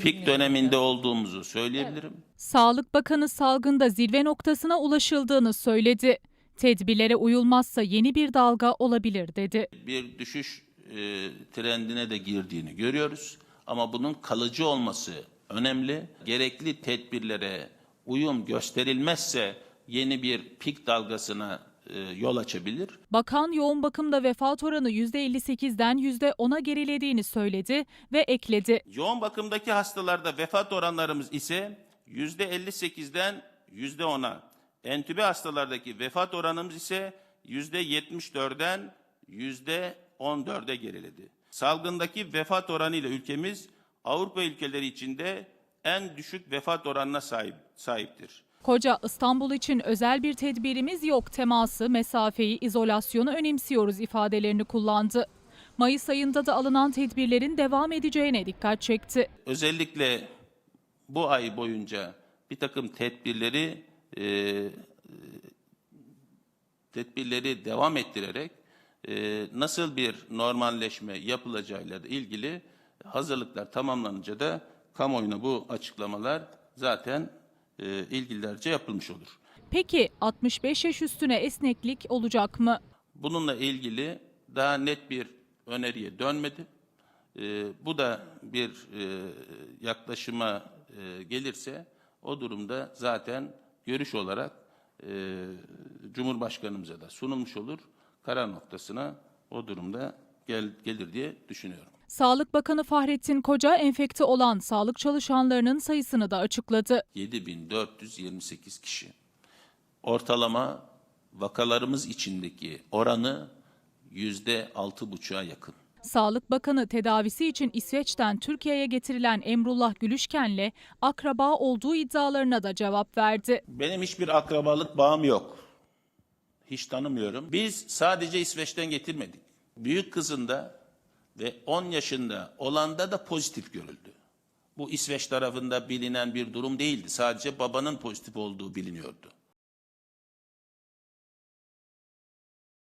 Pik döneminde olduğumuzu söyleyebilirim. Sağlık Bakanı salgında zirve noktasına ulaşıldığını söyledi. Tedbirlere uyulmazsa yeni bir dalga olabilir dedi. Bir düşüş e, trendine de girdiğini görüyoruz. Ama bunun kalıcı olması önemli. Gerekli tedbirlere uyum gösterilmezse yeni bir pik dalgasına yol açabilir. Bakan yoğun bakımda vefat oranı %58'den %10'a gerilediğini söyledi ve ekledi. Yoğun bakımdaki hastalarda vefat oranlarımız ise %58'den %10'a. Entübe hastalardaki vefat oranımız ise %74'den %14'e geriledi. Salgındaki vefat oranıyla ülkemiz Avrupa ülkeleri içinde en düşük vefat oranına sahip, sahiptir. Koca İstanbul için özel bir tedbirimiz yok teması, mesafeyi, izolasyonu önemsiyoruz ifadelerini kullandı. Mayıs ayında da alınan tedbirlerin devam edeceğine dikkat çekti. Özellikle bu ay boyunca bir takım tedbirleri e, tedbirleri devam ettirerek e, nasıl bir normalleşme yapılacağıyla ilgili hazırlıklar tamamlanınca da kamuoyuna bu açıklamalar zaten ilgililerce yapılmış olur. Peki 65 yaş üstüne esneklik olacak mı? Bununla ilgili daha net bir öneriye dönmedi. Ee, bu da bir e, yaklaşıma e, gelirse o durumda zaten görüş olarak e, Cumhurbaşkanımıza da sunulmuş olur. Karar noktasına o durumda gel, gelir diye düşünüyorum. Sağlık Bakanı Fahrettin Koca enfekte olan sağlık çalışanlarının sayısını da açıkladı. 7428 kişi. Ortalama vakalarımız içindeki oranı yüzde altı buçuğa yakın. Sağlık Bakanı tedavisi için İsveç'ten Türkiye'ye getirilen Emrullah Gülüşken'le akraba olduğu iddialarına da cevap verdi. Benim hiçbir akrabalık bağım yok. Hiç tanımıyorum. Biz sadece İsveç'ten getirmedik. Büyük kızında ve 10 yaşında olanda da pozitif görüldü. Bu İsveç tarafında bilinen bir durum değildi. Sadece babanın pozitif olduğu biliniyordu.